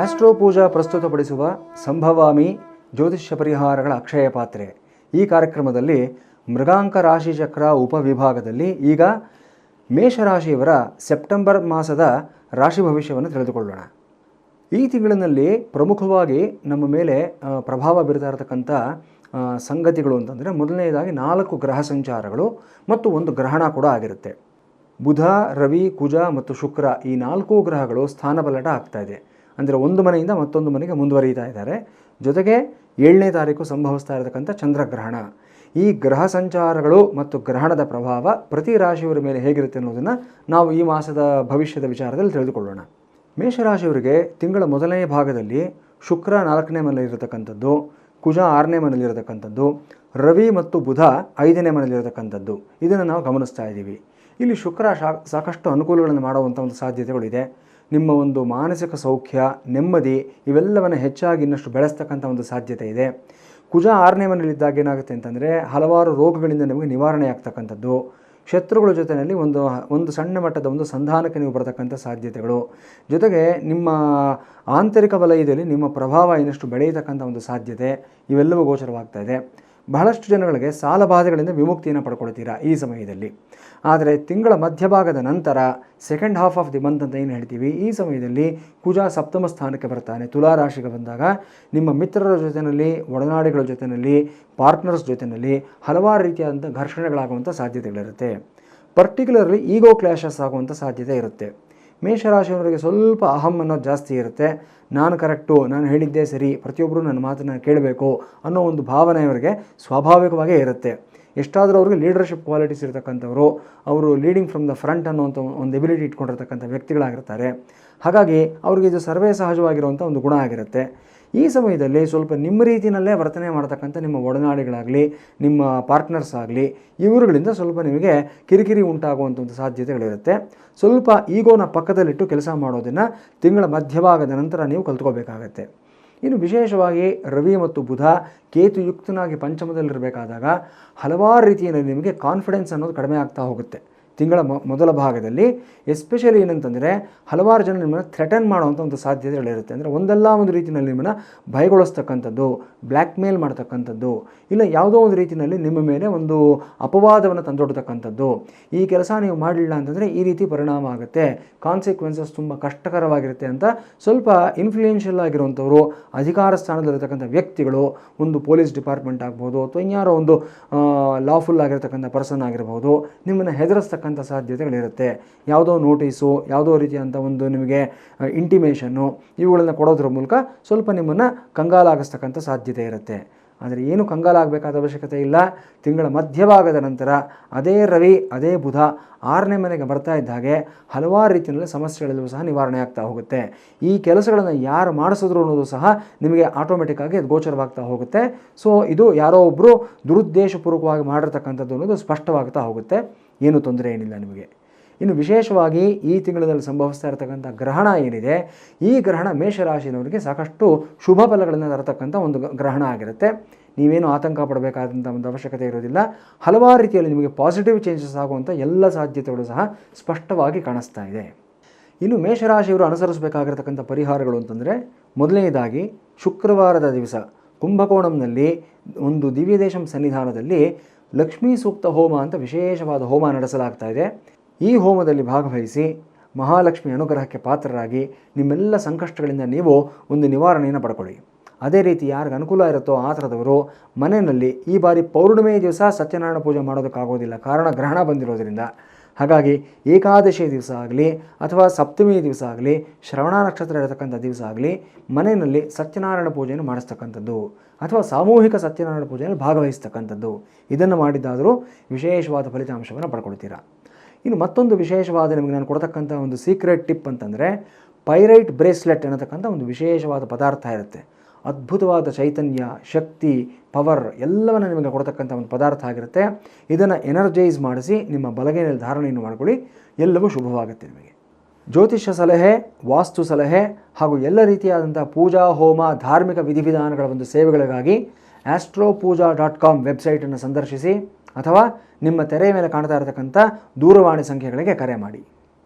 Astro ಪೂಜಾ ಪ್ರಸ್ತುತಪಡಿಸುವ ಸಂಭವಾಮಿ ಜ್ಯೋತಿಷ್ಯ ಪರಿಹಾರಗಳ ಅಕ್ಷಯ ಪಾತ್ರೆ. ಈ ಕಾರ್ಯಕ್ರಮದಲ್ಲಿ ಮೃಗಾಂಕ ರಾಶಿ ಚಕ್ರ ಉಪವಿಭಾಗದಲ್ಲಿ ಈಗ ಮೇಷರಾಶಿಯವರ ಸೆಪ್ಟೆಂಬರ್ ಮಾಸದ ರಾಶಿ ಭವಿಷ್ಯವನ್ನು ತಿಳಿದುಕೊಳ್ಳೋಣ. ಈ ತಿಂಗಳಿನಲ್ಲಿ ಪ್ರಮುಖವಾಗಿ ನಮ್ಮ ಮೇಲೆ ಪ್ರಭಾವ ಬೀರ್ತಾ ಇರತಕ್ಕಂಥ ಸಂಗತಿಗಳು ಅಂತಂದರೆ ಮೊದಲನೆಯದಾಗಿ ನಾಲ್ಕು ಗ್ರಹ ಸಂಚಾರಗಳು ಮತ್ತು ಒಂದು ಗ್ರಹಣ ಕೂಡ ಆಗಿರುತ್ತೆ. ಬುಧ, ರವಿ, ಕುಜ ಮತ್ತು ಶುಕ್ರ ಈ ನಾಲ್ಕು ಗ್ರಹಗಳು ಸ್ಥಾನಪಲ್ಲಟ ಆಗ್ತಾ ಇದೆ. ಅಂದರೆ ಒಂದು ಮನೆಯಿಂದ ಮತ್ತೊಂದು ಮನೆಗೆ ಮುಂದುವರಿತಾ ಇದ್ದಾರೆ. ಜೊತೆಗೆ ಏಳನೇ ತಾರೀಕು ಸಂಭವಿಸ್ತಾ ಇರತಕ್ಕಂಥ ಚಂದ್ರಗ್ರಹಣ. ಈ ಗ್ರಹ ಸಂಚಾರಗಳು ಮತ್ತು ಗ್ರಹಣದ ಪ್ರಭಾವ ಪ್ರತಿ ರಾಶಿಯವರ ಮೇಲೆ ಹೇಗಿರುತ್ತೆ ಅನ್ನೋದನ್ನು ನಾವು ಈ ಮಾಸದ ಭವಿಷ್ಯದ ವಿಚಾರದಲ್ಲಿ ತಿಳಿದುಕೊಳ್ಳೋಣ. ಮೇಷರಾಶಿಯವರಿಗೆ ತಿಂಗಳ ಮೊದಲನೇ ಭಾಗದಲ್ಲಿ ಶುಕ್ರ ನಾಲ್ಕನೇ ಮನೆಯಲ್ಲಿರತಕ್ಕಂಥದ್ದು ಕುಜ ಆರನೇ ಮನೆಯಲ್ಲಿರತಕ್ಕಂಥದ್ದು ರವಿ ಮತ್ತು ಬುಧ ಐದನೇ ಮನೆಯಲ್ಲಿರತಕ್ಕಂಥದ್ದು ಇದನ್ನು ನಾವು ಗಮನಿಸ್ತಾ ಇದ್ದೀವಿ. ಇಲ್ಲಿ ಶುಕ್ರ ಸಾಕಷ್ಟು ಅನುಕೂಲಗಳನ್ನು ಮಾಡುವಂಥ ಒಂದು ಸಾಧ್ಯತೆಗಳಿದೆ ನಿಮ್ಮ ಒಂದು ಮಾನಸಿಕ ಸೌಖ್ಯ, ನೆಮ್ಮದಿ ಇವೆಲ್ಲವನ್ನು ಹೆಚ್ಚಾಗಿ ಇನ್ನಷ್ಟು ಬೆಳೆಸ್ತಕ್ಕಂಥ ಒಂದು ಸಾಧ್ಯತೆ ಇದೆ. ಕುಜ ಆರನೇ ಮನೆಯಲ್ಲಿದ್ದಾಗ ಏನಾಗುತ್ತೆ ಅಂತಂದರೆ ಹಲವಾರು ರೋಗಗಳಿಂದ ನಿಮಗೆ ನಿವಾರಣೆ ಆಗ್ತಕ್ಕಂಥದ್ದು. ಶತ್ರುಗಳ ಜೊತೆಯಲ್ಲಿ ಒಂದು ಒಂದು ಸಣ್ಣ ಮಟ್ಟದ ಒಂದು ಸಂಧಾನಕ್ಕೆ ನೀವು ಬರತಕ್ಕಂಥ ಸಾಧ್ಯತೆಗಳು. ಜೊತೆಗೆ ನಿಮ್ಮ ಆಂತರಿಕ ವಲಯದಲ್ಲಿ ನಿಮ್ಮ ಪ್ರಭಾವ ಇನ್ನಷ್ಟು ಬೆಳೆಯತಕ್ಕಂಥ ಒಂದು ಸಾಧ್ಯತೆ ಇವೆಲ್ಲವೂ ಗೋಚರವಾಗ್ತಾ ಇದೆ. ಬಹಳಷ್ಟು ಜನಗಳಿಗೆ ಸಾಲ ಬಾಧೆಗಳಿಂದ ವಿಮುಕ್ತಿಯನ್ನು ಪಡ್ಕೊಳ್ತೀರಾ ಈ ಸಮಯದಲ್ಲಿ. ಆದರೆ ತಿಂಗಳ ಮಧ್ಯಭಾಗದ ನಂತರ second half of the month ಅಂತ ಏನು ಹೇಳ್ತೀವಿ? ಈ ಸಮಯದಲ್ಲಿ ಕುಜ ಸಪ್ತಮ ಸ್ಥಾನಕ್ಕೆ ಬರ್ತಾನೆ. ತುಲಾ ರಾಶಿಗೆ ಬಂದಾಗ ನಿಮ್ಮ ಮಿತ್ರರ ಜೊತೆಯಲ್ಲಿ, ಒಡನಾಡಿಗಳ ಜೊತೆಯಲ್ಲಿ ಪಾರ್ಟ್ನರ್ಸ್ ಜೊತೆಯಲ್ಲಿ ಹಲವಾರು ರೀತಿಯಾದಂಥ ಘರ್ಷಣೆಗಳಾಗುವಂಥ ಸಾಧ್ಯತೆಗಳಿರುತ್ತೆ. ಪರ್ಟಿಕ್ಯುಲರ್ಲಿ ಈಗೋ ಕ್ಲ್ಯಾಶಸ್ ಆಗುವಂಥ ಸಾಧ್ಯತೆ ಇರುತ್ತೆ. ಮೇಷರಾಶಿಯವರಿಗೆ ಸ್ವಲ್ಪ ಅಹಂ ಅನ್ನೋದು ಜಾಸ್ತಿ ಇರುತ್ತೆ. ನಾನು ಕರೆಕ್ಟು, ನಾನು ಹೇಳಿದ್ದೇ ಸರಿ, ಪ್ರತಿಯೊಬ್ಬರು ನನ್ನ ಮಾತನ್ನು ಕೇಳಬೇಕು ಅನ್ನೋ ಒಂದು ಭಾವನೆ ಅವರಿಗೆ ಸ್ವಾಭಾವಿಕವಾಗೇ ಇರುತ್ತೆ. ಎಷ್ಟಾದರೂ ಅವ್ರಿಗೆ ಲೀಡರ್ಶಿಪ್ ಕ್ವಾಲಿಟೀಸ್ ಇರತಕ್ಕಂಥವರು, ಅವರು ಲೀಡಿಂಗ್ ಫ್ರಮ್ ದ ಫ್ರಂಟ್ ಅನ್ನೋಂಥ ಒಂದು ಎಬಿಲಿಟಿ ಇಟ್ಕೊಂಡಿರ್ತಕ್ಕಂಥ ವ್ಯಕ್ತಿಗಳಾಗಿರ್ತಾರೆ. ಹಾಗಾಗಿ ಅವ್ರಿಗೆ ಇದು ಸರ್ವೇ ಸಹಜವಾಗಿರುವಂಥ ಒಂದು ಗುಣ ಆಗಿರುತ್ತೆ. ಈ ಸಮಯದಲ್ಲಿ ಸ್ವಲ್ಪ ನಿಮ್ಮ ರೀತಿಯಲ್ಲೇ ವರ್ತನೆ ಮಾಡ್ತಕ್ಕಂಥ ನಿಮ್ಮ ಒಡನಾಡಿಗಳಾಗಲಿ, ನಿಮ್ಮ ಪಾರ್ಟ್ನರ್ಸ್ ಆಗಲಿ, ಇವರುಗಳಿಂದ ಸ್ವಲ್ಪ ನಿಮಗೆ ಕಿರಿಕಿರಿ ಉಂಟಾಗುವಂಥ ಒಂದು ಸಾಧ್ಯತೆಗಳಿರುತ್ತೆ. ಸ್ವಲ್ಪ ಈಗೋನ ಪಕ್ಕದಲ್ಲಿಟ್ಟು ಕೆಲಸ ಮಾಡೋದನ್ನು ತಿಂಗಳ ಮಧ್ಯಭಾಗದ ನಂತರ ನೀವು ಕಲ್ತ್ಕೋಬೇಕಾಗತ್ತೆ. ಇನ್ನು ವಿಶೇಷವಾಗಿ ರವಿ ಮತ್ತು ಬುಧ ಕೇತುಯುಕ್ತನಾಗಿ ಪಂಚಮದಲ್ಲಿರಬೇಕಾದಾಗ ಹಲವಾರು ರೀತಿಯಲ್ಲಿ ನಿಮಗೆ ಕಾನ್ಫಿಡೆನ್ಸ್ ಅನ್ನೋದು ಕಡಿಮೆ ಆಗ್ತಾ ಹೋಗುತ್ತೆ. ತಿಂಗಳ ಮೊದಲ ಭಾಗದಲ್ಲಿ ಎಸ್ಪೆಷಲಿ ಏನಂತಂದರೆ ಹಲವಾರು ಜನ ನಿಮ್ಮನ್ನು ಥ್ರೆಟನ್ ಮಾಡುವಂಥ ಒಂದು ಸಾಧ್ಯತೆಗಳಿರುತ್ತೆ ಅಂದರೆ ಒಂದಲ್ಲ ಒಂದು ರೀತಿಯಲ್ಲಿ ನಿಮ್ಮನ್ನು ಭಯಗೊಳಿಸ್ತಕ್ಕಂಥದ್ದು ಬ್ಲ್ಯಾಕ್ ಮೇಲ್ ಮಾಡ್ತಕ್ಕಂಥದ್ದು, ಇಲ್ಲ ಯಾವುದೋ ಒಂದು ರೀತಿಯಲ್ಲಿ ನಿಮ್ಮ ಮೇಲೆ ಒಂದು ಅಪವಾದವನ್ನು ತಂದೊಡ್ತಕ್ಕಂಥದ್ದು. ಈ ಕೆಲಸ ನೀವು ಮಾಡಲಿಲ್ಲ ಅಂತಂದರೆ ಈ ರೀತಿ ಪರಿಣಾಮ ಆಗುತ್ತೆ. ಕಾನ್ಸಿಕ್ವೆನ್ಸಸ್ ತುಂಬ ಕಷ್ಟಕರವಾಗಿರುತ್ತೆ ಅಂತ ಸ್ವಲ್ಪ ಇನ್ಫ್ಲೂಯೆನ್ಷಿಯಲ್ ಆಗಿರುವಂಥವರು, ಅಧಿಕಾರ ಸ್ಥಾನದಲ್ಲಿರ್ತಕ್ಕಂಥ ವ್ಯಕ್ತಿಗಳು, ಒಂದು ಪೊಲೀಸ್ ಡಿಪಾರ್ಟ್ಮೆಂಟ್ ಆಗ್ಬೋದು, ಅಥವಾ ಇನ್ಯಾರೋ ಒಂದು ಲಾಫುಲ್ ಆಗಿರ್ತಕ್ಕಂಥ ಪರ್ಸನ್ ಆಗಿರ್ಬೋದು, ನಿಮ್ಮನ್ನು ಹೆದರಿಸ್ತಕ್ಕಂಥ ಸಾಧ್ಯತೆಗಳಿರುತ್ತೆ. ಯಾವುದೋ ನೋಟಿಸು, ಯಾವುದೋ ರೀತಿಯಾದಂಥ ಒಂದು ನಿಮಗೆ ಇಂಟಿಮೇಷನ್ನು ಇವುಗಳನ್ನು ಕೊಡೋದ್ರ ಮೂಲಕ ಸ್ವಲ್ಪ ನಿಮ್ಮನ್ನು ಕಂಗಾಲಾಗಿಸ್ತಕ್ಕಂಥ ಸಾಧ್ಯತೆ ಇರುತ್ತೆ. ಆದರೆ ಏನು ಕಂಗಾಲಾಗಬೇಕಾದ ಅವಶ್ಯಕತೆ ಇಲ್ಲ. ತಿಂಗಳ ಮಧ್ಯಭಾಗದ ನಂತರ ಅದೇ ರವಿ, ಅದೇ ಬುಧ ಆರನೇ ಮನೆಗೆ ಬರ್ತಾ ಇದ್ದ ಹಾಗೆ ಹಲವಾರು ರೀತಿಯಲ್ಲಿ ಸಮಸ್ಯೆಗಳೆಲ್ಲವೂ ಸಹ ನಿವಾರಣೆ ಆಗ್ತಾ ಹೋಗುತ್ತೆ. ಈ ಕೆಲಸಗಳನ್ನು ಯಾರು ಮಾಡಿಸಿದ್ರು ಅನ್ನೋದು ಸಹ ನಿಮಗೆ ಆಟೋಮೆಟಿಕ್ಕಾಗಿ ಅದು ಗೋಚರವಾಗ್ತಾ ಹೋಗುತ್ತೆ. ಸೊ ಇದು ಯಾರೋ ಒಬ್ಬರು ದುರುದ್ದೇಶಪೂರ್ವಕವಾಗಿ ಮಾಡಿರ್ತಕ್ಕಂಥದ್ದು ಅನ್ನೋದು ಸ್ಪಷ್ಟವಾಗ್ತಾ ಹೋಗುತ್ತೆ. ಏನು ತೊಂದರೆ ಏನಿಲ್ಲ ನಿಮಗೆ. ಇನ್ನು ವಿಶೇಷವಾಗಿ ಈ ತಿಂಗಳಲ್ಲಿ ಸಂಭವಿಸ್ತಾ ಇರತಕ್ಕಂಥ ಗ್ರಹಣ ಏನಿದೆ, ಈ ಗ್ರಹಣ ಮೇಷರಾಶಿನವರಿಗೆ ಸಾಕಷ್ಟು ಶುಭ ಫಲಗಳನ್ನು ತರತಕ್ಕಂಥ ಒಂದು ಗ್ರಹಣ ಆಗಿರುತ್ತೆ. ನೀವೇನು ಆತಂಕ ಪಡಬೇಕಾದಂಥ ಒಂದು ಅವಶ್ಯಕತೆ ಇರೋದಿಲ್ಲ. ಹಲವಾರು ರೀತಿಯಲ್ಲಿ ನಿಮಗೆ ಪಾಸಿಟಿವ್ ಚೇಂಜಸ್ ಆಗುವಂಥ ಎಲ್ಲ ಸಾಧ್ಯತೆಗಳು ಸಹ ಸ್ಪಷ್ಟವಾಗಿ ಕಾಣಿಸ್ತಾ ಇದೆ. ಇನ್ನು ಮೇಷರಾಶಿಯವರು ಅನುಸರಿಸಬೇಕಾಗಿರ್ತಕ್ಕಂಥ ಪರಿಹಾರಗಳು ಅಂತಂದರೆ, ಮೊದಲನೇದಾಗಿ ಶುಕ್ರವಾರದ ದಿವಸ, ಕುಂಭಕೋಣಂನಲ್ಲಿ ಒಂದು ದಿವ್ಯದೇಶಂ ಸನ್ನಿಧಾನದಲ್ಲಿ ಲಕ್ಷ್ಮೀ ಸೂಕ್ತ ಹೋಮ ಅಂತ ವಿಶೇಷವಾದ ಹೋಮ ನಡೆಸಲಾಗ್ತಾ ಇದೆ. ಈ ಹೋಮದಲ್ಲಿ ಭಾಗವಹಿಸಿ ಮಹಾಲಕ್ಷ್ಮಿ ಅನುಗ್ರಹಕ್ಕೆ ಪಾತ್ರರಾಗಿ ನಿಮ್ಮೆಲ್ಲ ಸಂಕಷ್ಟಗಳಿಂದ ನೀವು ಒಂದು ನಿವಾರಣೆಯನ್ನು ಪಡ್ಕೊಳ್ಳಿ. ಅದೇ ರೀತಿ ಯಾರಿಗೆ ಅನುಕೂಲ ಇರುತ್ತೋ ಆ ಥರದವರು ಮನೆಯಲ್ಲಿ ಈ ಬಾರಿ ಪೌರ್ಣಿಮೆ ದಿವಸ ಸತ್ಯನಾರಾಯಣ ಪೂಜೆ ಮಾಡೋದಕ್ಕಾಗೋದಿಲ್ಲ. ಕಾರಣ ಗ್ರಹಣ ಬಂದಿರೋದರಿಂದ. ಹಾಗಾಗಿ ಏಕಾದಶಿ ದಿವಸ ಆಗಲಿ ಅಥವಾ ಸಪ್ತಮಿ ದಿವಸ ಆಗಲಿ, ಶ್ರವಣ ನಕ್ಷತ್ರ ಇರತಕ್ಕಂಥ ದಿವಸ ಆಗಲಿ ಮನೆಯಲ್ಲಿ ಸತ್ಯನಾರಾಯಣ ಪೂಜೆಯನ್ನು ಮಾಡಿಸ್ತಕ್ಕಂಥದ್ದು ಅಥವಾ ಸಾಮೂಹಿಕ ಸತ್ಯನಾರಾಯಣ ಪೂಜೆಯಲ್ಲಿ ಭಾಗವಹಿಸ್ತಕ್ಕಂಥದ್ದು. ಇದನ್ನು ಮಾಡಿದ್ದಾದರೂ ವಿಶೇಷವಾದ ಫಲಿತಾಂಶವನ್ನು ಪಡ್ಕೊಳ್ತೀರಾ? ಇನ್ನು ಮತ್ತೊಂದು ವಿಶೇಷವಾದ ನಿಮಗೆ ನಾನು ಕೊಡ್ತಕ್ಕಂಥ ಒಂದು ಸೀಕ್ರೆಟ್ ಟಿಪ್ ಅಂತಂದರೆ ಪೈರೈಟ್ ಬ್ರೇಸ್ಲೆಟ್ ಅನ್ನತಕ್ಕಂಥ ಒಂದು ವಿಶೇಷವಾದ ಪದಾರ್ಥ ಇರುತ್ತೆ. ಅದ್ಭುತವಾದ ಚೈತನ್ಯ, ಶಕ್ತಿ ಪವರ್ ಎಲ್ಲವನ್ನು ನಿಮಗೆ ಕೊಡ್ತಕ್ಕಂಥ ಒಂದು ಪದಾರ್ಥ ಆಗಿರುತ್ತೆ. ಇದನ್ನು ಎನರ್ಜೈಸ್ ಮಾಡಿಸಿ ನಿಮ್ಮ ಬಲಗೈನಲ್ಲಿ ಧಾರಣೆಯನ್ನು ಮಾಡಿಕೊಳ್ಳಿ. ಎಲ್ಲವೂ ಶುಭವಾಗುತ್ತೆ ನಿಮಗೆ. ಜ್ಯೋತಿಷ್ಯ ಸಲಹೆ, ವಾಸ್ತು ಸಲಹೆ ಹಾಗೂ ಎಲ್ಲ ರೀತಿಯಾದಂಥ ಪೂಜಾ, ಹೋಮ, ಧಾರ್ಮಿಕ ವಿಧಿವಿಧಾನಗಳ ಒಂದು ಸೇವೆಗಳಿಗಾಗಿ ಆಸ್ಟ್ರೋ ಪೂಜಾ ಡಾಟ್ ಕಾಮ್ ವೆಬ್ಸೈಟನ್ನು ಸಂದರ್ಶಿಸಿ. ಅಥವಾ ನಿಮ್ಮ ತೆರೆಯ ಮೇಲೆ ಕಾಣ್ತಾ ಇರತಕ್ಕಂಥ ದೂರವಾಣಿ ಸಂಖ್ಯೆಗಳಿಗೆ ಕರೆ ಮಾಡಿ.